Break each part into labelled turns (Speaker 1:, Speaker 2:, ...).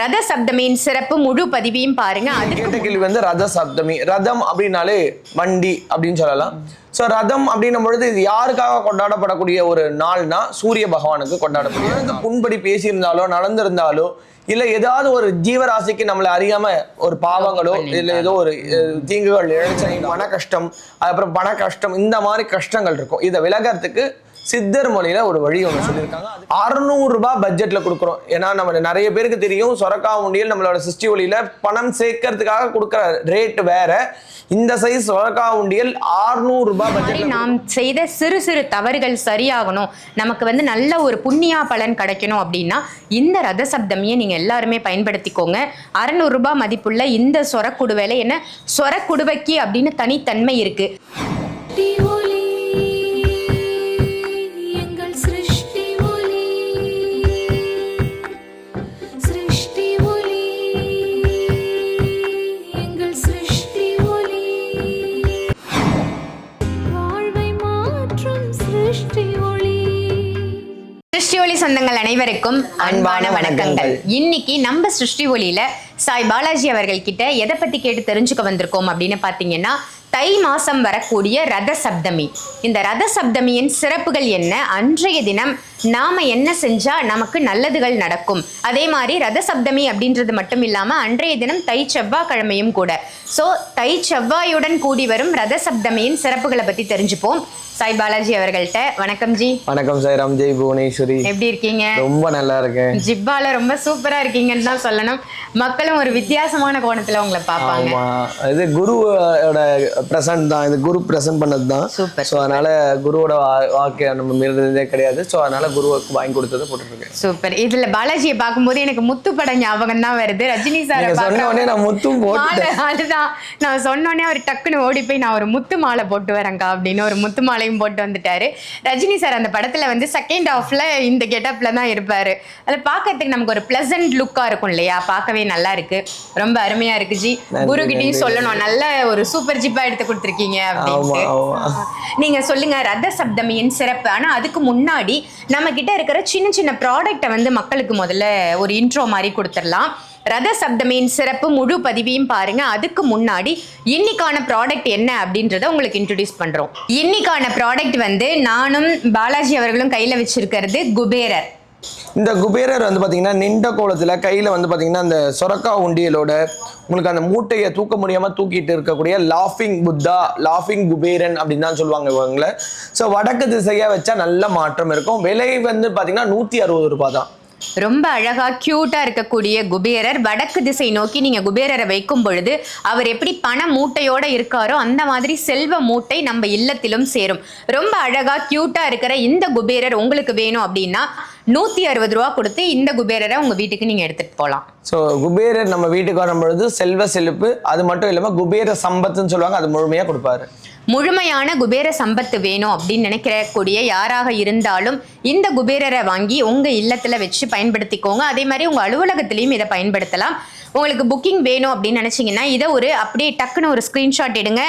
Speaker 1: ரத சப்தமியின் சிறப்பு முழு பதிவையும் பாருங்க அது கேட்ட
Speaker 2: கேள்வி வந்து ரத சப்தமி ரதம் அப்படின்னாலே வண்டி அப்படின்னு சொல்லலாம் ஸோ ரதம் அப்படின்னும் பொழுது இது யாருக்காக கொண்டாடப்படக்கூடிய ஒரு நாள்னா சூரிய பகவானுக்கு கொண்டாடப்படுகிறது புண்படி பேசியிருந்தாலோ நடந்திருந்தாலோ இல்லை ஏதாவது ஒரு ஜீவராசிக்கு நம்மளை அறியாம ஒரு பாவங்களோ இல்லை ஏதோ ஒரு தீங்குகள் இழைச்சி மன கஷ்டம் அதுக்கப்புறம் பண கஷ்டம் இந்த மாதிரி கஷ்டங்கள் இருக்கும் இதை விலகறதுக்கு சித்தர் மொழியில ஒரு வழி ஒன்று சொல்லியிருக்காங்க ரூபாய் பட்ஜெட்ல கொடுக்குறோம் ஏன்னா நம்ம நிறைய பேருக்கு தெரியும் சொரக்கா உண்டியல் நம்மளோட சிஸ்டி ஒளியில பணம் சேர்க்கறதுக்காக கொடுக்குற ரேட் வேற இந்த சைஸ் சொரக்கா உண்டியல் ரூபாய்
Speaker 1: பட்ஜெட் நாம் செய்த சிறு சிறு தவறுகள் சரியாகணும் நமக்கு வந்து நல்ல ஒரு புண்ணியா பலன் கிடைக்கணும் அப்படின்னா இந்த ரத சப்தமியை நீங்க எல்லாருமே பயன்படுத்திக்கோங்க ரூபாய் மதிப்புள்ள இந்த சொரக்குடுவேல என்ன சொரக்குடுவைக்கு அப்படின்னு தனித்தன்மை இருக்கு சொந்தங்கள் அனைவருக்கும் அன்பான வணக்கங்கள் இன்னைக்கு நம்ம சிருஷ்டி ஒளியில சாய் பாலாஜி அவர்கள் கிட்ட எதை பத்தி கேட்டு தெரிஞ்சுக்க வந்திருக்கோம் அப்படின்னு பாத்தீங்கன்னா தை மாசம் வரக்கூடிய ரத சப்தமி இந்த ரத சப்தமியின் சிறப்புகள் என்ன அன்றைய தினம் நாம என்ன செஞ்சா நமக்கு நல்லதுகள் நடக்கும் அதே மாதிரி ரத சப்தமி அப்படின்றது மட்டும் இல்லாம அன்றைய தினம் தை செவ்வாய்க்கிழமையும் கூட சோ தை செவ்வாயுடன் கூடி வரும் ரத சப்தமியின் சிறப்புகளை பத்தி தெரிஞ்சுப்போம் சாய் பாலாஜி அவர்கள்ட்ட வணக்கம் ஜி வணக்கம் சாய் ராம் ஜெய் புவனேஸ்வரி எப்படி இருக்கீங்க ரொம்ப நல்லா இருக்கேன் ஜிப்பால ரொம்ப சூப்பரா இருக்கீங்கன்னு தான் சொல்லணும் மக்களும் ஒரு வித்தியாசமான கோணத்துல உங்களை பார்ப்பாங்க இது குருவோட பிரசன்ட் தான் இது குரு பிரசன்ட் பண்ணது தான் சூப்பர் ஸோ அதனால குருவோட வாக்கு நம்ம மீறதே கிடையாது ஸோ அதனால குருவுக்கு வாங்கி கொடுத்தது போட்டுருக்கேன் சூப்பர் இதுல பாலாஜியை பார்க்கும்போது எனக்கு முத்து பட ஞாபகம் தான் வருது ரஜினி சார் சொன்ன உடனே நான் முத்தும் போட்டு அதுதான் நான் சொன்னோடனே அவர் டக்குன்னு ஓடி போய் நான் ஒரு முத்து மாலை போட்டு வரேங்க்கா அப்படின்னு ஒரு முத்து மாலை மாலையும் போட்டு வந்துட்டாரு ரஜினி சார் அந்த படத்துல வந்து செகண்ட் ஆஃப்ல இந்த கெட்டப்ல தான் இருப்பாரு அது பாக்கிறதுக்கு நமக்கு ஒரு பிளசன்ட் லுக்கா இருக்கும் இல்லையா பார்க்கவே நல்லா இருக்கு ரொம்ப அருமையா இருக்கு ஜி குருகிட்டையும் சொல்லணும் நல்ல ஒரு சூப்பர் ஜிப்பா எடுத்து கொடுத்துருக்கீங்க அப்படின்ட்டு நீங்க சொல்லுங்க ரத சப்தமியின் சிறப்பு ஆனா அதுக்கு முன்னாடி நம்ம கிட்ட இருக்கிற சின்ன சின்ன ப்ராடக்டை வந்து மக்களுக்கு முதல்ல ஒரு இன்ட்ரோ மாதிரி கொடுத்துடலாம் ரத சப்தமின் சிறப்பு முழு பதிவையும் பாருங்க அதுக்கு முன்னாடி இன்னைக்கான ப்ராடக்ட் என்ன அப்படின்றத உங்களுக்கு இன்ட்ரடியூஸ் பண்றோம் இன்னைக்கான ப்ராடக்ட் வந்து நானும் பாலாஜி அவர்களும் கையில வச்சிருக்கிறது குபேரர்
Speaker 2: இந்த குபேரர் வந்து பார்த்தீங்கன்னா நின்ற கோலத்தில் கையில் வந்து பார்த்தீங்கன்னா அந்த சொரக்கா உண்டியலோட உங்களுக்கு அந்த மூட்டையை தூக்க முடியாமல் தூக்கிட்டு இருக்கக்கூடிய லாஃபிங் புத்தா லாஃபிங் குபேரன் அப்படின்னு தான் சொல்லுவாங்க இவங்களை ஸோ வடக்கு திசையாக வச்சா நல்ல மாற்றம் இருக்கும் விலை வந்து பார்த்தீங்கன்னா நூற்றி அறுபது ரூபாய் தான் ரொம்ப அழகா கியூட்டா இருக்கக்கூடிய குபேரர் வடக்கு திசை நோக்கி நீங்க குபேரரை வைக்கும் பொழுது அவர் எப்படி பண மூட்டையோட இருக்காரோ அந்த மாதிரி செல்வ மூட்டை நம்ம இல்லத்திலும் சேரும் ரொம்ப அழகா கியூட்டா இருக்கிற இந்த குபேரர் உங்களுக்கு வேணும் அப்படின்னா நூற்றி அறுபது ரூபா கொடுத்து இந்த குபேரரை உங்கள் வீட்டுக்கு நீங்கள் எடுத்துகிட்டு போகலாம் ஸோ குபேரர் நம்ம வீட்டுக்கு வரும்பொழுது செல்வ செழிப்பு அது மட்டும் இல்லாமல் குபேர சம்பத்துன்னு சொல்லுவாங்க அது முழுமையாக கொடுப்பாரு முழுமையான குபேர சம்பத்து வேணும் அப்படின்னு நினைக்கிறக்கூடிய யாராக இருந்தாலும் இந்த குபேரரை வாங்கி உங்கள் இல்லத்தில் வச்சு பயன்படுத்திக்கோங்க அதே மாதிரி உங்கள் அலுவலகத்திலையும் இதை பயன்படுத்தலாம் உங்களுக்கு புக்கிங் வேணும் அப்படின்னு நினச்சிங்கன்னா இதை ஒரு அப்படியே டக்குன்னு ஒரு ஸ்க்ரீன்ஷாட் எடுங்க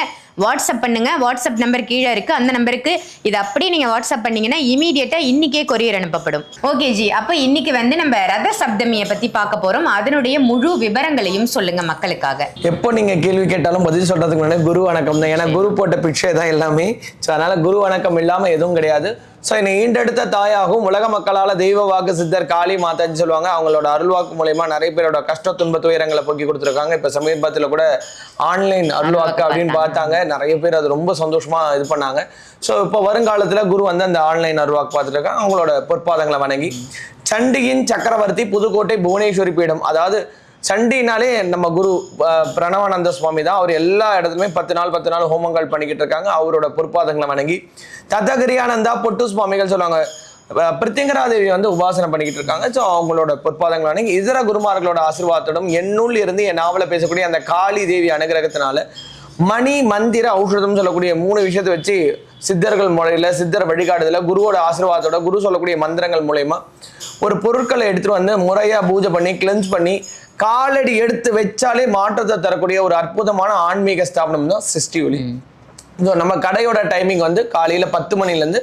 Speaker 2: வாட்ஸ்அப் பண்ணுங்கள் வாட்ஸ்அப் நம்பர் கீழே இருக்குது அந்த நம்பருக்கு இது அப்படியே நீங்கள் வாட்ஸ்அப் பண்ணீங்கன்னா இமீடியட்டாக இன்றைக்கே கொரியர் அனுப்பப்படும் ஓகே ஜி அப்போ இன்றைக்கி வந்து நம்ம ரத சப்தமியை பற்றி பார்க்க போகிறோம் அதனுடைய முழு விவரங்களையும் சொல்லுங்கள் மக்களுக்காக எப்போ நீங்கள் கேள்வி கேட்டாலும் பதில் சொல்கிறதுக்கு முன்னாடி குரு வணக்கம் தான் ஏன்னா குரு போட்ட பிக்சர் தான் எல்லாமே ஸோ அதனால் குரு வணக்கம் இல்லாமல் எதுவும் கிடையாது ஸோ என்னை ஈண்டெடுத்த தாயாகவும் உலக மக்களால் தெய்வ வாக்கு சித்தர் காளி மாதான்னு சொல்லுவாங்க அவங்களோட அருள்வாக்கு மூலயமா நிறைய பேரோட கஷ்ட துன்ப துயரங்களை போக்கி கொடுத்துருக்காங்க இப்போ சமீபத்தில் கூட ஆன்லைன் அருள்வாக்கு அப்படின்னு பார்த்தாங்க நிறைய பேர் அது ரொம்ப சந்தோஷமாக இது பண்ணாங்க ஸோ இப்போ வருங்காலத்தில் குரு வந்து அந்த ஆன்லைன் அருள்வாக்கு பார்த்துட்டு இருக்காங்க அவங்களோட பொற்பாதங்களை வணங்கி சண்டியின் சக்கரவர்த்தி புதுக்கோட்டை புவனேஸ்வரி பீடம் அதாவது சண்டினாலே நம்ம குரு பிரணவானந்த சுவாமி தான் அவர் எல்லா இடத்துலையுமே பத்து நாள் பத்து நாள் ஹோமங்கள் பண்ணிக்கிட்டு இருக்காங்க அவரோட பொற்பாதங்களை வணங்கி தத்தகிரியானந்தா பொட்டு சுவாமிகள் சொல்லுவாங்க பிரத்யங்கராதேவி வந்து உபாசனம் பண்ணிக்கிட்டு இருக்காங்க ஸோ அவங்களோட பொற்பாதங்கள் வணங்கி இதர குருமார்களோட ஆசீர்வாதத்தோடும் என்னுள் இருந்து என் நாவல பேசக்கூடிய அந்த காளி தேவி அனுகிரகத்தினால மணி மந்திர ஔஷதம் சொல்லக்கூடிய மூணு விஷயத்தை வச்சு சித்தர்கள் முறையில் சித்தர் வழிகாடுதல குருவோட ஆசீர்வாதத்தோட குரு சொல்லக்கூடிய மந்திரங்கள் மூலயமா ஒரு பொருட்களை எடுத்துகிட்டு வந்து முறையாக பூஜை பண்ணி கிளென்ஸ் பண்ணி காலடி எடுத்து வச்சாலே மாற்றத்தை தரக்கூடிய ஒரு அற்புதமான ஆன்மீக ஸ்தாபனம் தான் சிருஷ்டி ஒளி ஸோ நம்ம கடையோட டைமிங் வந்து காலையில் பத்து மணிலேருந்து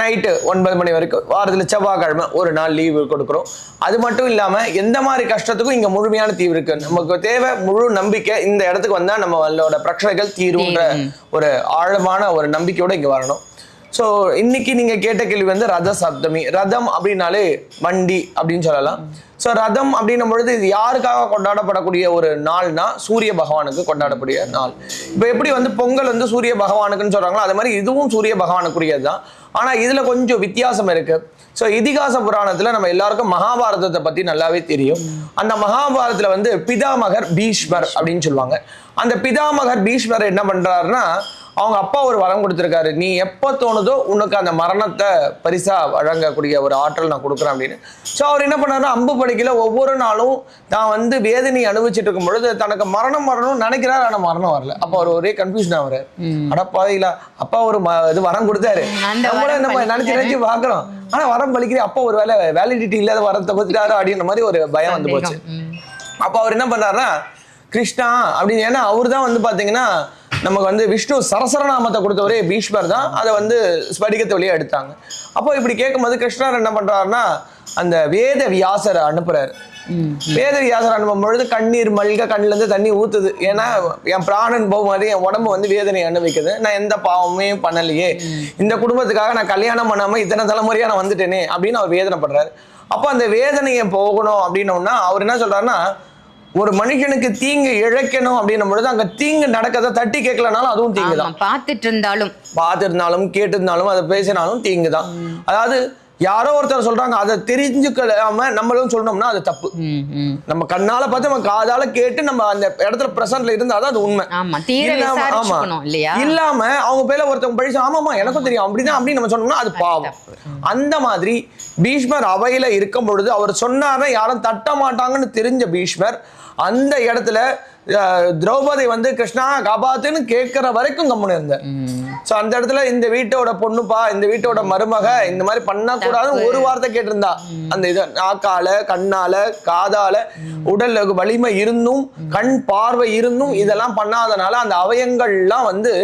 Speaker 2: நைட்டு ஒன்பது மணி வரைக்கும் வாரத்தில் செவ்வாய்க்கிழமை ஒரு நாள் லீவு கொடுக்குறோம் அது மட்டும் இல்லாமல் எந்த மாதிரி கஷ்டத்துக்கும் இங்கே முழுமையான தீவு இருக்குது நமக்கு தேவை முழு நம்பிக்கை இந்த இடத்துக்கு வந்தால் நம்மளோட பிரச்சனைகள் தீருன்ற ஒரு ஆழமான ஒரு நம்பிக்கையோடு இங்கே வரணும் ஸோ இன்னைக்கு நீங்கள் கேட்ட கேள்வி வந்து ரத சப்தமி ரதம் அப்படின்னாலே வண்டி அப்படின்னு சொல்லலாம் ஸோ ரதம் அப்படின்னும் பொழுது இது யாருக்காக கொண்டாடப்படக்கூடிய ஒரு நாள்னா சூரிய பகவானுக்கு கொண்டாடக்கூடிய நாள் இப்போ எப்படி வந்து பொங்கல் வந்து சூரிய பகவானுக்குன்னு சொல்கிறாங்களோ அது மாதிரி இதுவும் சூரிய பகவானுக்குரியது தான் ஆனால் இதில் கொஞ்சம் வித்தியாசம் இருக்குது ஸோ இதிகாச புராணத்தில் நம்ம எல்லாருக்கும் மகாபாரதத்தை பற்றி நல்லாவே தெரியும் அந்த மகாபாரதத்தில் வந்து பிதாமகர் பீஷ்மர் அப்படின்னு சொல்லுவாங்க அந்த பிதாமகர் பீஷ்மர் என்ன பண்ணுறாருன்னா அவங்க அப்பா ஒரு வரம் கொடுத்துருக்காரு நீ எப்போ தோணுதோ உனக்கு அந்த மரணத்தை பரிசாக வழங்கக்கூடிய ஒரு ஆற்றல் நான் கொடுக்குறேன் அப்படின்னு ஸோ அவர் என்ன பண்ணார்னா அம்பு படிக்கல ஒவ்வொரு நாளும் நான் வந்து வேதனை அனுபவிச்சுட்டு இருக்கும் பொழுது தனக்கு மரணம் வரணும்னு நினைக்கிறார் ஆனால் மரணம் வரல அப்போ அவர் ஒரே கன்ஃபியூஷன் அவர் அடப்பாதையில அப்பா ஒரு இது வரம் கொடுத்தாரு நம்மளும் நம்ம நினச்சி நினச்சி பார்க்குறோம் ஆனால் வரம் பழிக்கிற அப்போ ஒரு வேலை வேலிடிட்டி இல்லாத வரத்தை பற்றிட்டாரோ அப்படின்ற மாதிரி ஒரு பயம் வந்து போச்சு அப்போ அவர் என்ன பண்ணார்னா கிருஷ்ணா அப்படின்னு ஏன்னா அவர் தான் வந்து பார்த்தீங்கன்னா நமக்கு வந்து விஷ்ணு சரசரநாமத்தை கொடுத்தவரே பீஷ்மர் தான் அதை வந்து ஸ்படிகத்தை வழியாக எடுத்தாங்க அப்போ இப்படி கேட்கும்போது கிருஷ்ணர் என்ன பண்ணுறாருன்னா அந்த வேத வியாசரை அனுப்புறாரு வேத வியாசர் அனுப்பும் பொழுது கண்ணீர் மல்க கண்ணிலேருந்து தண்ணி ஊத்துது ஏன்னா என் பிராணன் போகும் மாதிரி என் உடம்பு வந்து வேதனை அனுபவிக்குது நான் எந்த பாவமே பண்ணலையே இந்த குடும்பத்துக்காக நான் கல்யாணம் பண்ணாமல் இத்தனை தலைமுறையாக நான் வந்துட்டேனே அப்படின்னு அவர் வேதனை பண்ணுறாரு அப்போ அந்த வேதனையை போகணும் அப்படின்னோம்னா அவர் என்ன சொல்கிறாருன்னா ஒரு மனுஷனுக்கு தீங்கு இழைக்கணும் அப்படின்னும் பொழுது அங்க தீங்கு நடக்கதை தட்டி கேட்கலனாலும் அதுவும் தீங்கு தான் பார்த்துட்டு இருந்தாலும் பார்த்துருந்தாலும் கேட்டிருந்தாலும் அதை பேசினாலும் தீங்கு தான் அதாவது யாரோ ஒருத்தர் சொல்றாங்க அதை தெரிஞ்சுக்கலாம நம்மளும் சொல்லணும்னா அது தப்பு நம்ம கண்ணால பார்த்து நம்ம காதால கேட்டு நம்ம அந்த இடத்துல பிரசன்ட்ல இருந்தா தான் அது உண்மை ஆமா இல்லாம அவங்க பேர்ல ஒருத்தவங்க பழிச்சு ஆமாமா எனக்கும் தெரியும் அப்படிதான் அப்படின்னு நம்ம சொன்னோம்னா அது பாவம் அந்த மாதிரி பீஷ்மர் அவையில இருக்கும் பொழுது அவர் சொன்னாருன்னா யாரும் தட்ட மாட்டாங்கன்னு தெரிஞ்ச பீஷ்மர் அந்த இடத்துல திரௌபதி வந்து கிருஷ்ணா காபாத்துன்னு கேட்கற வரைக்கும் கம்முன்னு இருந்தேன் ஸோ அந்த இடத்துல இந்த வீட்டோட பொண்ணுப்பா இந்த வீட்டோட மருமக இந்த மாதிரி பண்ணக்கூடாதுன்னு ஒரு வார்த்தை கேட்டிருந்தா அந்த இதை நாக்கால கண்ணால காதால உடல்ல வலிமை இருந்தும் கண் பார்வை இருந்தும் இதெல்லாம் பண்ணாதனால அந்த அவயங்கள்லாம் வந்து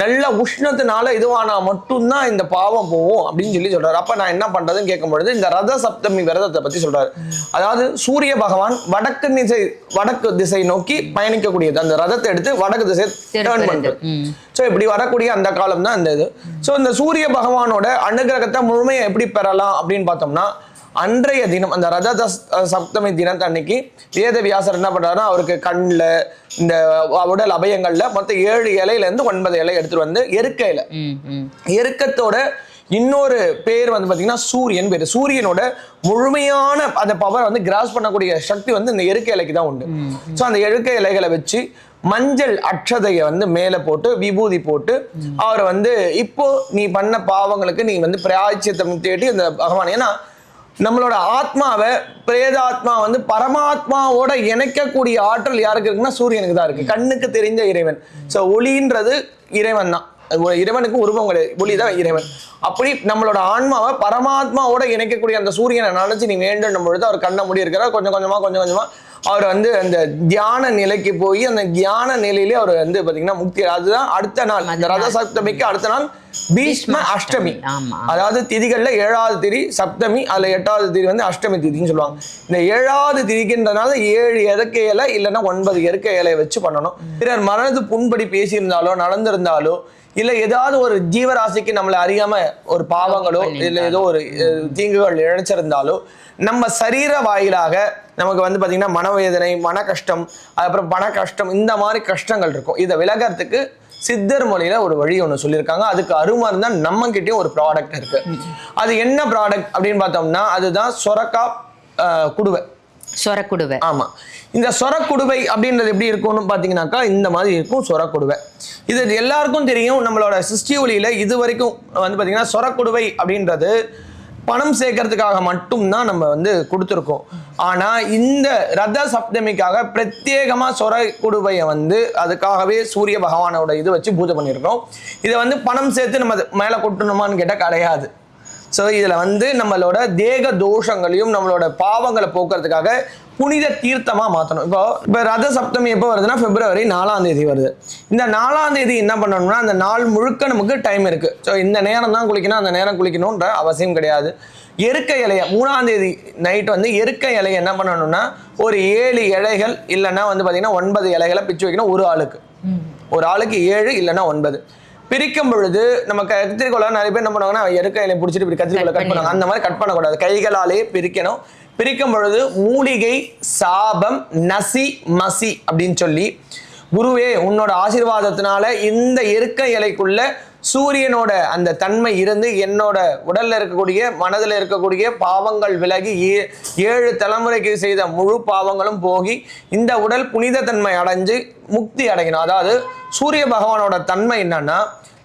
Speaker 2: நல்ல உஷ்ணத்தினால இதுவானா மட்டும்தான் இந்த பாவம் போகும் அப்படின்னு சொல்லி சொல்றாரு அப்ப நான் என்ன பண்றதுன்னு கேட்கும் பொழுது இந்த ரத சப்தமி விரதத்தை பத்தி சொல்றாரு அதாவது சூரிய பகவான் வடக்கு திசை வடக்கு திசை நோக்கி பயணிக்கக்கூடியது அந்த ரதத்தை எடுத்து வடக்கு திசை டேர்ன் பண்றது ஸோ இப்படி வரக்கூடிய அந்த காலம் தான் இந்த இது ஸோ இந்த சூரிய பகவானோட அனுகிரகத்தை முழுமையை எப்படி பெறலாம் அப்படின்னு பார்த்தோம்னா அன்றைய தினம் அந்த ரஜத சப்தமி தினத்து அன்னைக்கு வேதவியாசர் என்ன பண்ணுறாருன்னா அவருக்கு கண்ணில் இந்த உடல் அபயங்களில் மொத்தம் ஏழு இலையிலேருந்து ஒன்பது இலை எடுத்துகிட்டு வந்து எருக்கையில் எருக்கத்தோட இன்னொரு பேர் வந்து பார்த்தீங்கன்னா சூரியன் பேர் சூரியனோட முழுமையான அந்த பவர் வந்து கிராஸ் பண்ணக்கூடிய சக்தி வந்து இந்த இயற்கை இலைக்கு தான் உண்டு ஸோ அந்த இயற்கை இலைகளை வச்சு மஞ்சள் அட்சதையை வந்து மேலே போட்டு விபூதி போட்டு அவரை வந்து இப்போ நீ பண்ண பாவங்களுக்கு நீ வந்து பிராய்ச்சியத்தை தேடி அந்த பகவான் ஏன்னா நம்மளோட ஆத்மாவை பிரேதாத்மா வந்து பரமாத்மாவோட இணைக்கக்கூடிய ஆற்றல் யாருக்கு இருக்குன்னா சூரியனுக்கு தான் இருக்கு கண்ணுக்கு தெரிஞ்ச இறைவன் ஸோ ஒளின்றது இறைவன் தான் இறைவனுக்கு உருவம் கிடையாது ஒளி தான் இறைவன் அப்படி நம்மளோட ஆன்மாவை பரமாத்மாவோட இணைக்கக்கூடிய அந்த சூரியனை நினைச்சு நீ வேண்டும் பொழுது அவர் கண்ணை முடி இருக்கிறார் கொஞ்சம் கொஞ்சமாக கொஞ்சம் கொஞ்சமாக அவர் வந்து அந்த தியான நிலைக்கு போய் அந்த தியான நிலையிலே அவர் வந்து பார்த்தீங்கன்னா முக்தி அதுதான் அடுத்த நாள் அந்த ரத சப்தமிக்கு அடுத்த நாள் பீஷ்ம அஷ்டமி அதாவது திதிகள்ல ஏழாவது திதி சப்தமி அதுல எட்டாவது திதி வந்து அஷ்டமி திதின்னு சொல்லுவாங்க இந்த ஏழாவது திதிக்குன்றனால ஏழு இறக்க இலை இல்லைன்னா ஒன்பது இறக்க இலையை வச்சு பண்ணணும் பிறர் மனது புண்படி பேசியிருந்தாலோ நடந்திருந்தாலோ இல்லை ஏதாவது ஒரு ஜீவராசிக்கு நம்மளை அறியாம ஒரு பாவங்களோ இல்லை ஏதோ ஒரு தீங்குகள் இழைச்சிருந்தாலோ நம்ம சரீர வாயிலாக நமக்கு வந்து பார்த்திங்கன்னா மனவேதனை மன கஷ்டம் அதுக்கப்புறம் பண கஷ்டம் இந்த மாதிரி கஷ்டங்கள் இருக்கும் இதை விலகிறதுக்கு சித்தர் மொழியில ஒரு வழி ஒன்று சொல்லியிருக்காங்க அதுக்கு அருமருந்தா நம்ம கிட்டேயும் ஒரு ப்ராடக்ட் இருக்கு அது என்ன ப்ராடக்ட் அப்படின்னு பார்த்தோம்னா அதுதான் சொரக்கா குடுவை சொரக்குடுவை ஆமாம் இந்த சொரக்குடுவை அப்படின்றது எப்படி இருக்கும்னு பார்த்தீங்கன்னாக்கா இந்த மாதிரி இருக்கும் சொரக்குடுவை இது எல்லாருக்கும் தெரியும் நம்மளோட சிஸ்டி ஒளியில இது வரைக்கும் வந்து பார்த்தீங்கன்னா சொரக்குடுவை அப்படின்றது பணம் சேர்க்கறதுக்காக மட்டும்தான் நம்ம வந்து கொடுத்துருக்கோம் ஆனால் இந்த ரத சப்தமிக்காக பிரத்யேகமாக சொர குடுவையை வந்து அதுக்காகவே சூரிய பகவானோட இது வச்சு பூஜை பண்ணியிருக்கோம் இதை வந்து பணம் சேர்த்து நம்ம மேலே கொட்டணுமான்னு கேட்டால் கிடையாது ஸோ இதில் வந்து நம்மளோட தேக தோஷங்களையும் நம்மளோட பாவங்களை போக்குறதுக்காக புனித தீர்த்தமாக மாற்றணும் இப்போ இப்போ ரத சப்தமி எப்போ வருதுன்னா பிப்ரவரி நாலாம் தேதி வருது இந்த நாலாம் தேதி என்ன பண்ணணும்னா அந்த நாள் முழுக்க நமக்கு டைம் இருக்குது ஸோ இந்த நேரம் தான் குளிக்கணும் அந்த நேரம் குளிக்கணுன்ற அவசியம் கிடையாது எருக்க இலையை மூணாம் தேதி நைட் வந்து எருக்க இலையை என்ன பண்ணணும்னா ஒரு ஏழு இலைகள் இல்லைன்னா வந்து பார்த்தீங்கன்னா ஒன்பது இலைகளை பிச்சு வைக்கணும் ஒரு ஆளுக்கு ஒரு ஆளுக்கு ஏழு இல்லைன்னா ஒன்பது பிரிக்கும் பொழுது நம்ம கத்திரிக்கோளா நிறைய பேர் என்ன பண்ணுவாங்கன்னா இறக்கையில பிடிச்சிட்டு இப்படி கத்திரிக்கோளை கட் பண்ணுவாங்க அந்த மாதிரி கட் பண்ணக்கூடாது கைகளாலே பிரிக்கணும் பிரிக்கும் பொழுது மூலிகை சாபம் நசி மசி அப்படின்னு சொல்லி குருவே உன்னோட ஆசீர்வாதத்தினால இந்த இயற்கை இலைக்குள்ள சூரியனோட அந்த தன்மை இருந்து என்னோட உடல்ல இருக்கக்கூடிய மனதில் இருக்கக்கூடிய பாவங்கள் விலகி ஏழு தலைமுறைக்கு செய்த முழு பாவங்களும் போகி இந்த உடல் புனித தன்மை அடைஞ்சு முக்தி அடைகணும் அதாவது சூரிய பகவானோட தன்மை என்னன்னா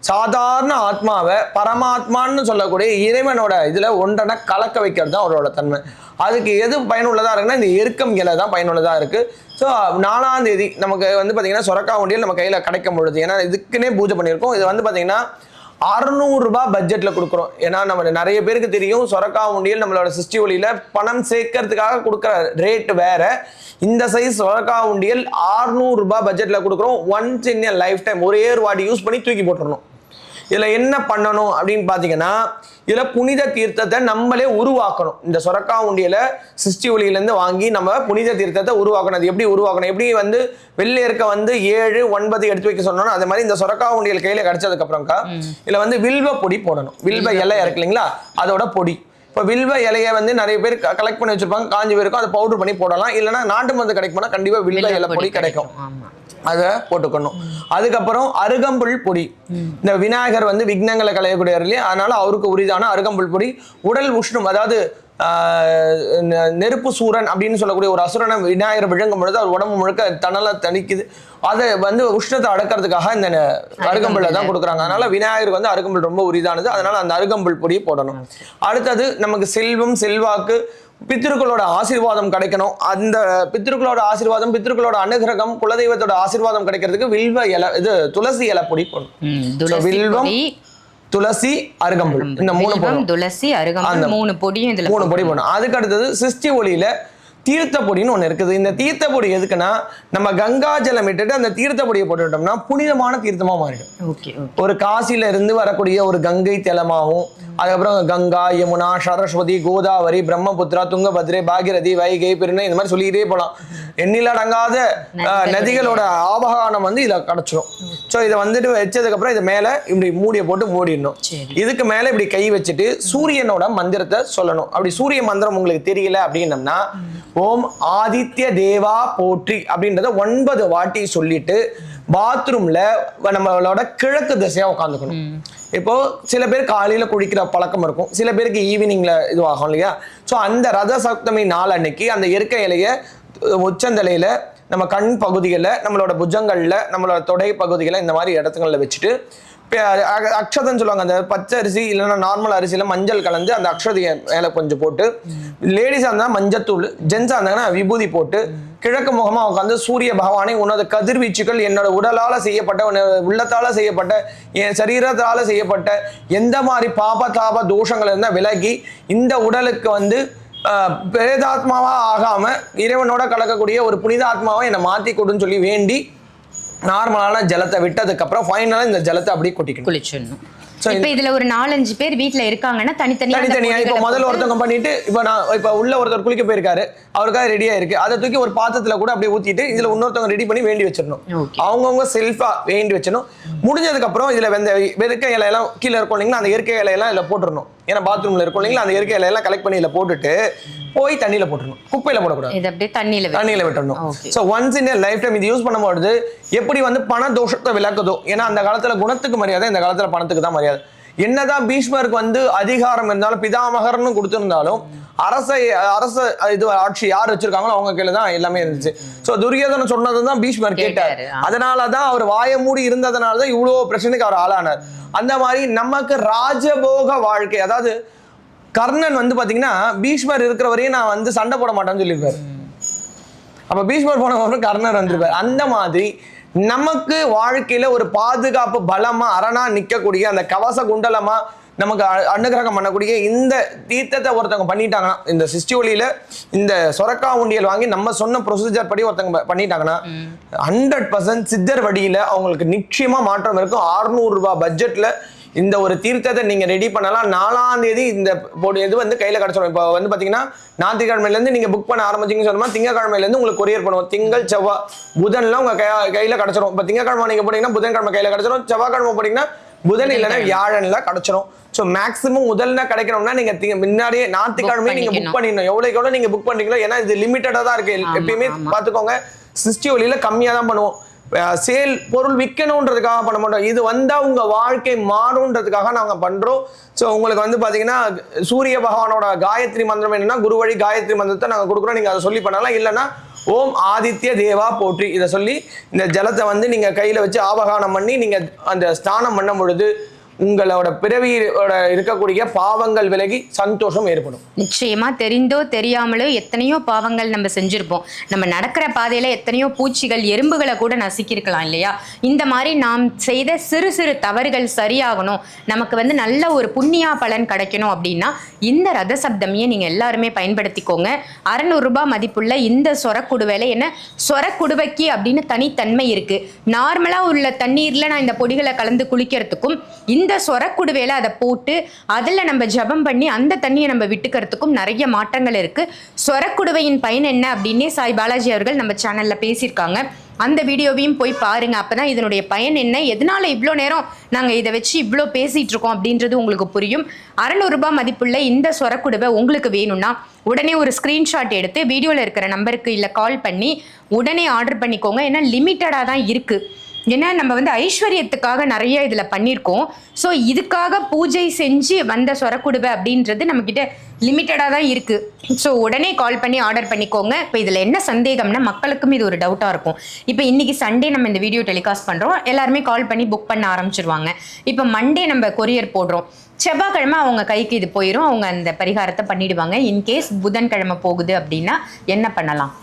Speaker 2: சாதாரண ஆத்மாவை பரமாத்மான்னு சொல்லக்கூடிய இறைவனோட இதில் ஒன்றனை கலக்க வைக்கிறது தான் அவரோட தன்மை அதுக்கு எது பயனுள்ளதாக இருக்குன்னா இந்த எருக்கம் இலை தான் பயனுள்ளதாக இருக்குது ஸோ நாலாம் தேதி நமக்கு வந்து பார்த்திங்கன்னா சொரக்கா உண்டியல் நம்ம கையில் கிடைக்கும் பொழுது ஏன்னா இதுக்குன்னே பூஜை பண்ணியிருக்கோம் இது வந்து பார்த்திங்கன்னா அறநூறுரூபா பட்ஜெட்டில் கொடுக்குறோம் ஏன்னா நம்ம நிறைய பேருக்கு தெரியும் சொரக்கா உண்டியல் நம்மளோட சிஸ்டி ஒளியில் பணம் சேர்க்கறதுக்காக கொடுக்குற ரேட்டு வேறு இந்த சைஸ் சொரக்கா உண்டியல் அறுநூறுரூபா பட்ஜெட்டில் கொடுக்குறோம் ஒன்ஸ் இன் லைஃப் டைம் ஒரே ஒரு வாட்டி யூஸ் பண்ணி தூக்கி போட்டுடணும் இதில் என்ன பண்ணணும் அப்படின்னு பார்த்தீங்கன்னா இதில் புனித தீர்த்தத்தை நம்மளே உருவாக்கணும் இந்த சொரக்கா உண்டியில் சிஸ்டி ஒளியிலேருந்து வாங்கி நம்ம புனித தீர்த்தத்தை உருவாக்கணும் அது எப்படி உருவாக்கணும் எப்படி வந்து வெளில இருக்க வந்து ஏழு ஒன்பது எடுத்து வைக்க சொன்னோம் அது மாதிரி இந்த சொரக்கா உண்டியல் கையில் கிடச்சதுக்கப்புறம்க்கா இதில் வந்து வில்வ பொடி போடணும் வில்வ இலை இருக்கு இல்லைங்களா அதோட பொடி இப்போ வில்வ இலையை வந்து நிறைய பேர் கலெக்ட் பண்ணி வச்சிருப்பாங்க காஞ்சி பேருக்கும் அதை பவுடர் பண்ணி போடலாம் இல்லைனா நாட்டு மருந்து கிடைக்கும்னா கண்டிப்பாக வில்வ இலை பொடி கிடைக்கும் அதை போட்டுக்கணும் அதுக்கப்புறம் அருகம்புல் பொடி இந்த விநாயகர் வந்து விக்னங்களை களையக்கூடியவர் இல்லையா அதனால அவருக்கு உரிதான அருகம்புல் பொடி உடல் உஷ்ணம் அதாவது நெருப்பு சூரன் அப்படின்னு சொல்லக்கூடிய ஒரு அசுரனை விநாயகர் விழுங்கும் பொழுது அவர் உடம்பு முழுக்க தனலை தணிக்குது அதை வந்து உஷ்ணத்தை அடக்கிறதுக்காக இந்த அருகம்புல்ல தான் கொடுக்குறாங்க அதனால விநாயகருக்கு வந்து அருகம்புல் ரொம்ப உரிதானது அதனால அந்த அருகம்புல் பொடியை போடணும் அடுத்தது நமக்கு செல்வம் செல்வாக்கு பித்திருக்களோட ஆசீர்வாதம் கிடைக்கணும் அந்த பித்திருக்களோட ஆசீர்வாதம் பித்திருக்களோட அனுகிரகம் குலதெய்வத்தோட ஆசீர்வாதம் கிடைக்கிறதுக்கு வில்வ இலை இது துளசி இலை பொடி போடணும் வில்வம் துளசி அருகம்புல் இந்த மூணு துளசி அருகம்புல் மூணு பொடியும் மூணு பொடி போடணும் அதுக்கு அடுத்தது சிஸ்டி ஒளியில தீர்த்த பொடின்னு ஒன்று இருக்குது இந்த தீர்த்த பொடி எதுக்குன்னா நம்ம கங்கா ஜலம் விட்டுட்டு அந்த தீர்த்த பொடியை போட்டுவிட்டோம்னா புனிதமான தீர்த்தமாக மாறிடும் ஒரு காசியில இருந்து வரக்கூடிய ஒரு கங்கை தலமாகவும் அதுக்கப்புறம் கங்கா யமுனா சரஸ்வதி கோதாவரி பிரம்மபுத்திரா துங்கபத்ரே பாகிரதி வைகை பெருணை இந்த மாதிரி சொல்லிக்கிட்டே போகலாம் எண்ணிலடங்காத நதிகளோட ஆபகானம் வந்து இதில் கிடச்சிடும் ஸோ இதை வந்துட்டு வச்சதுக்கப்புறம் இது மேலே இப்படி மூடியை போட்டு மூடிடணும் இதுக்கு மேலே இப்படி கை வச்சுட்டு சூரியனோட மந்திரத்தை சொல்லணும் அப்படி சூரிய மந்திரம் உங்களுக்கு தெரியல அப்படின்னம்னா ஓம் ஆதித்ய தேவா போற்றி அப்படின்றத ஒன்பது வாட்டி சொல்லிட்டு பாத்ரூம்ல நம்மளோட கிழக்கு திசையா உட்காந்துக்கணும் இப்போ சில பேர் காலையில குடிக்கிற பழக்கம் இருக்கும் சில பேருக்கு ஈவினிங்ல இதுவாகும் இல்லையா ஸோ அந்த ரத சப்தமி நாள் அன்னைக்கு அந்த இயற்கை இலைய உச்சந்தலையில நம்ம கண் பகுதிகளில் நம்மளோட புஜங்களில் நம்மளோட தொடை பகுதிகளை இந்த மாதிரி இடத்துங்களில் வச்சுட்டு அக்ஷதன்னு சொல்லுவாங்க அந்த பச்சை அரிசி இல்லைன்னா நார்மல் அரிசியில் மஞ்சள் கலந்து அந்த அக்ஷதையை மேலே கொஞ்சம் போட்டு லேடிஸாக இருந்தால் மஞ்சத்தூள் ஜென்ஸாக இருந்தாங்கன்னா விபூதி போட்டு கிழக்கு முகமாக உட்காந்து சூரிய பகவானை உனது கதிர்வீச்சுகள் என்னோட உடலால் செய்யப்பட்ட உன்னோட உள்ளத்தால் செய்யப்பட்ட என் சரீரத்தால் செய்யப்பட்ட எந்த மாதிரி பாப தாப தோஷங்கள் இருந்தால் விலகி இந்த உடலுக்கு வந்து பிரேதாத்மாவாக ஆகாமல் இறைவனோட கலக்கக்கூடிய ஒரு புனித ஆத்மாவை என்னை மாற்றி கொடுன்னு சொல்லி வேண்டி நார்மலான ஜலத்தை விட்டதுக்கப்புறம் ஃபைனலாக இந்த ஜலத்தை அப்படியே கொட்டிக்கணும் குளிச்சிடணும் ஸோ இப்போ இதில் ஒரு நாலஞ்சு பேர் வீட்டில் இருக்காங்கன்னா தனித்தனி தனித்தனியாக இப்போ முதல்ல ஒருத்தவங்க பண்ணிட்டு இப்போ நான் இப்போ உள்ள ஒருத்தர் குளிக்க போயிருக்காரு அவருக்காக ரெடியா இருக்கு அதை தூக்கி ஒரு பாத்திரத்தில் கூட அப்படியே ஊற்றிட்டு இதில் இன்னொருத்தவங்க ரெடி பண்ணி வேண்டி வச்சிடணும் அவங்கவுங்க செல்ஃபாக வேண்டி வச்சிடணும் முடிஞ்சதுக்கப்புறம் இதில் வெந்த வெறுக்க இலையெல்லாம் கீழே இருக்கும் இல்லைங்கன்னா அந்த இயற்கை இலையெல்லாம் இதில் போட்டுடணும் ஏன்னா பாத்ரூம்ல இருக்கும் இல்லைங்களா அந்த இயற்கையில எல்லாம் கலெக்ட் பண்ணி இதில் போட்டுட்டு போய் தண்ணியில போட்டுருணும் குப்பையில போடக்கூடாது தண்ணியில தண்ணியில so once in lifetime இது யூஸ் பண்ணும்போது எப்படி வந்து பண தோஷத்தை விளக்குதோ ஏன்னா அந்த காலத்துல குணத்துக்கு மரியாதை இந்த காலத்துல பணத்துக்கு தான் மரியாதை என்னதான் பீஷ்மருக்கு வந்து அதிகாரம் இருந்தாலும் பிதாமகர்னு கொடுத்திருந்தாலும் அரச அரச இது ஆட்சி யார் வச்சிருக்காங்களோ அவங்க கையில தான் எல்லாமே இருந்துச்சு ஸோ துரியோதனம் சொன்னதுதான் பீஷ்மர் கேட்டார் அதனால தான் அவர் வாய மூடி இருந்ததுனால தான் இவ்வளோ பிரச்சனைக்கு அவர் ஆளானார் அந்த மாதிரி நமக்கு ராஜபோக வாழ்க்கை அதாவது கர்ணன் வந்து பார்த்தீங்கன்னா பீஷ்மர் இருக்கிற வரையும் நான் வந்து சண்டை போட மாட்டேன்னு சொல்லியிருப்பார் அப்போ பீஷ்மர் போன கர்ணர் வந்திருப்பார் அந்த மாதிரி நமக்கு வாழ்க்கையில் ஒரு பாதுகாப்பு பலமாக அரணாக நிற்கக்கூடிய அந்த கவச குண்டலமாக நமக்கு அனுகிரகம் பண்ணக்கூடிய இந்த தீர்த்தத்தை ஒருத்தவங்க பண்ணிட்டாங்கன்னா இந்த சிஸ்டி ஒளியில இந்த சொரக்கா உண்டியல் வாங்கி நம்ம சொன்ன ப்ரொசீஜர் படி ஒருத்தவங்க பண்ணிட்டாங்கன்னா ஹண்ட்ரட் பர்சன்ட் சித்தர் வடியில அவங்களுக்கு நிச்சயமாக மாற்றம் இருக்கும் ரூபாய் பட்ஜெட்டில் இந்த ஒரு தீர்த்தத்தை நீங்கள் ரெடி பண்ணலாம் நாலாம் தேதி இந்த போடு இது வந்து கையில் கிடச்சிடும் இப்போ வந்து பார்த்தீங்கன்னா இருந்து நீங்கள் புக் பண்ண சொன்னா சொன்னால் இருந்து உங்களுக்கு கொரியர் பண்ணுவோம் திங்கள் செவ்வாய் புதன்லாம் உங்கள் கையா கையில் கிடச்சிடும் திங்கக்கிழமை நீங்கள் போட்டீங்கன்னா புதன்கிழமை கையில் கிடைச்சிடும் செவ்வாய்க்கிழமை போட்டீங்கன்னா புதன் இல்லைன்னா வியாழன்ல கிடைச்சிடும் ஸோ மேக்ஸிமம் முதல்னா கிடைக்கணும்னா நீங்க முன்னாடியே ஞாயிற்றுக்கிழமையே நீங்க புக் பண்ணிடணும் எவ்வளவு எவ்வளோ நீங்க புக் பண்றீங்களோ ஏன்னா இது லிமிட்டடா தான் இருக்கு எப்பயுமே பாத்துக்கோங்க சிஸ்டி ஒளியில கம்மியா தான் பண்ணுவோம் சேல் பொருள் விற்கணுன்றதுக்காக பண்ண மாட்டோம் இது வந்தால் உங்கள் வாழ்க்கை மாறுன்றதுக்காக நாங்கள் பண்ணுறோம் ஸோ உங்களுக்கு வந்து பார்த்தீங்கன்னா சூரிய பகவானோட காயத்ரி மந்திரம் என்னென்னா குரு வழி காயத்ரி மந்திரத்தை நாங்கள் கொடுக்குறோம் நீங்கள் அதை சொல்லி பண்ணலாம் இல்லைன்னா ஓம் ஆதித்ய தேவா போற்றி இதை சொல்லி இந்த ஜலத்தை வந்து நீங்கள் கையில் வச்சு ஆபகானம் பண்ணி நீங்கள் அந்த ஸ்நானம் பண்ணும் பொழுது உங்களோட பிறவியோட இருக்கக்கூடிய பாவங்கள் விலகி சந்தோஷம் ஏற்படும் நிச்சயமா தெரிந்தோ தெரியாமலோ எத்தனையோ பாவங்கள் நம்ம செஞ்சிருப்போம் நம்ம நடக்கிற பாதையில எத்தனையோ பூச்சிகள் எறும்புகளை கூட நசுக்கியிருக்கலாம் இல்லையா இந்த மாதிரி நாம் செய்த சிறு சிறு தவறுகள் சரியாகணும் நமக்கு வந்து நல்ல ஒரு புண்ணியா பலன் கிடைக்கணும் அப்படின்னா இந்த ரத சப்தமையே நீங்க எல்லாருமே பயன்படுத்திக்கோங்க அறநூறு ரூபாய் மதிப்புள்ள இந்த சொரக்குடுவேல என்ன சொரக்குடுவைக்கு அப்படின்னு தனித்தன்மை இருக்கு நார்மலா உள்ள தண்ணீர்ல நான் இந்த பொடிகளை கலந்து குளிக்கிறதுக்கும் இந்த இந்த சொரக்குடுவேல அதை போட்டு அதில் நம்ம ஜபம் பண்ணி அந்த தண்ணியை நம்ம விட்டுக்கிறதுக்கும் நிறைய மாற்றங்கள் இருக்குது சொரக்குடுவையின் பயன் என்ன அப்படின்னே சாய் பாலாஜி அவர்கள் நம்ம சேனலில் பேசியிருக்காங்க அந்த வீடியோவையும் போய் பாருங்கள் அப்போ தான் இதனுடைய பயன் என்ன எதனால் இவ்வளோ நேரம் நாங்கள் இதை வச்சு இவ்வளோ பேசிகிட்டு இருக்கோம் அப்படின்றது உங்களுக்கு புரியும் அறநூறுபா மதிப்புள்ள இந்த சொரக்குடுவை உங்களுக்கு வேணும்னா உடனே ஒரு ஸ்க்ரீன்ஷாட் எடுத்து வீடியோவில் இருக்கிற நம்பருக்கு இல்லை கால் பண்ணி உடனே ஆர்டர் பண்ணிக்கோங்க ஏன்னா லிமிட்டடாக தான் இருக்குது ஏன்னா நம்ம வந்து ஐஸ்வர்யத்துக்காக நிறைய இதில் பண்ணியிருக்கோம் ஸோ இதுக்காக பூஜை செஞ்சு வந்த சொரக்குடுவை அப்படின்றது நம்மக்கிட்ட லிமிட்டடாக தான் இருக்குது ஸோ உடனே கால் பண்ணி ஆர்டர் பண்ணிக்கோங்க இப்போ இதில் என்ன சந்தேகம்னா மக்களுக்கும் இது ஒரு டவுட்டாக இருக்கும் இப்போ இன்றைக்கி சண்டே நம்ம இந்த வீடியோ டெலிகாஸ்ட் பண்ணுறோம் எல்லாருமே கால் பண்ணி புக் பண்ண ஆரம்பிச்சிருவாங்க இப்போ மண்டே நம்ம கொரியர் போடுறோம் செவ்வாய்க்கிழமை அவங்க கைக்கு இது போயிடும் அவங்க அந்த பரிகாரத்தை பண்ணிடுவாங்க இன்கேஸ் புதன்கிழமை போகுது அப்படின்னா என்ன பண்ணலாம்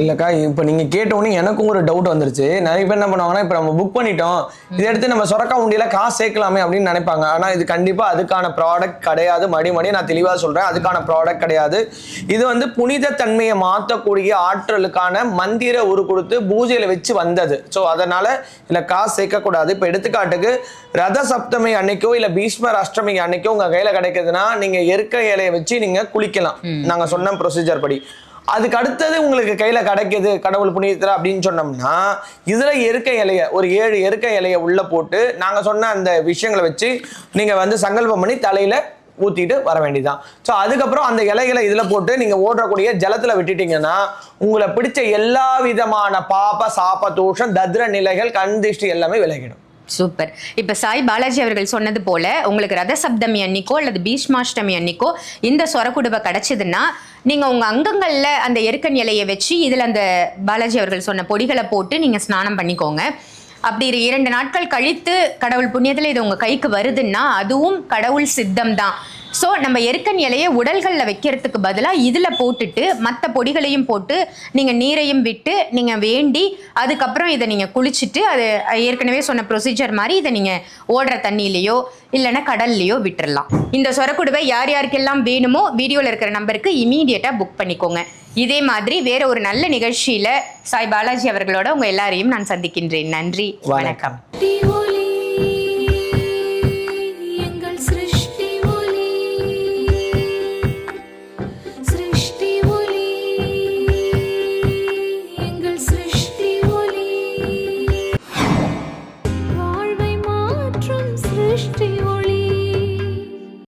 Speaker 2: இல்லைக்கா இப்போ நீங்கள் கேட்டோன்னே எனக்கும் ஒரு டவுட் வந்துருச்சு நிறைய பேர் என்ன பண்ணுவாங்கன்னா இப்போ நம்ம புக் பண்ணிட்டோம் இதை எடுத்து நம்ம சொரக்கா உண்டியில் காசு சேர்க்கலாமே அப்படின்னு நினைப்பாங்க ஆனால் இது கண்டிப்பாக அதுக்கான ப்ராடக்ட் கிடையாது மடி மடி நான் தெளிவாக சொல்கிறேன் அதுக்கான ப்ராடக்ட் கிடையாது இது வந்து புனித தன்மையை மாற்றக்கூடிய ஆற்றலுக்கான மந்திர உரு கொடுத்து பூஜையில் வச்சு வந்தது ஸோ அதனால் இல்லை காசு சேர்க்கக்கூடாது இப்போ எடுத்துக்காட்டுக்கு ரத சப்தமி அன்னைக்கோ இல்லை பீஷ்மர் அஷ்டமி அன்னைக்கோ உங்கள் கையில் கிடைக்குதுன்னா நீங்கள் எருக்க இலையை வச்சு நீங்கள் குளிக்கலாம் நாங்கள் சொன்ன ப்ரொசீஜர் படி அதுக்கு அடுத்தது உங்களுக்கு கையில் கிடைக்கிது கடவுள் புனிதத்தில் அப்படின்னு சொன்னோம்னா இதில் இருக்க இலையை ஒரு ஏழு இருக்க இலையை உள்ளே போட்டு நாங்கள் சொன்ன அந்த விஷயங்களை வச்சு நீங்கள் வந்து சங்கல்பம் பண்ணி தலையில் ஊற்றிட்டு வர வேண்டியதான் ஸோ அதுக்கப்புறம் அந்த இலைகளை இதில் போட்டு நீங்கள் ஓடுறக்கூடிய ஜலத்தில் விட்டுட்டிங்கன்னா உங்களை பிடிச்ச எல்லா விதமான பாப சாப தோஷம் தத்ர நிலைகள் கண் எல்லாமே விலகிடும் சூப்பர் இப்போ சாய் பாலாஜி அவர்கள் சொன்னது போல உங்களுக்கு ரத சப்தமி அன்னிக்கோ அல்லது பீஷ்மாஷ்டமி அன்னிக்கோ இந்த சொரக்குடுவை கிடைச்சதுன்னா நீங்கள் உங்கள் அங்கங்களில் அந்த எருக்கன் இலையை வச்சு இதில் அந்த பாலாஜி அவர்கள் சொன்ன பொடிகளை போட்டு நீங்கள் ஸ்நானம் பண்ணிக்கோங்க அப்படி இரண்டு நாட்கள் கழித்து கடவுள் புண்ணியத்தில் இது உங்கள் கைக்கு வருதுன்னா அதுவும் கடவுள் சித்தம் தான் ஸோ நம்ம எருக்கன் இலையை உடல்களில் வைக்கிறதுக்கு பதிலாக இதில் போட்டுட்டு மற்ற பொடிகளையும் போட்டு நீங்கள் நீரையும் விட்டு நீங்கள் வேண்டி அதுக்கப்புறம் இதை நீங்கள் குளிச்சுட்டு அது ஏற்கனவே சொன்ன ப்ரொசீஜர் மாதிரி இதை நீங்கள் ஓடுற தண்ணியிலையோ இல்லைன்னா கடல்லையோ விட்டுடலாம் இந்த சொரக்குடுவை யார் யாருக்கெல்லாம் வேணுமோ வீடியோவில் இருக்கிற நம்பருக்கு இமீடியட்டாக புக் பண்ணிக்கோங்க இதே மாதிரி வேற ஒரு நல்ல நிகழ்ச்சியில் சாய் பாலாஜி அவர்களோட உங்கள் எல்லாரையும் நான் சந்திக்கின்றேன் நன்றி வணக்கம்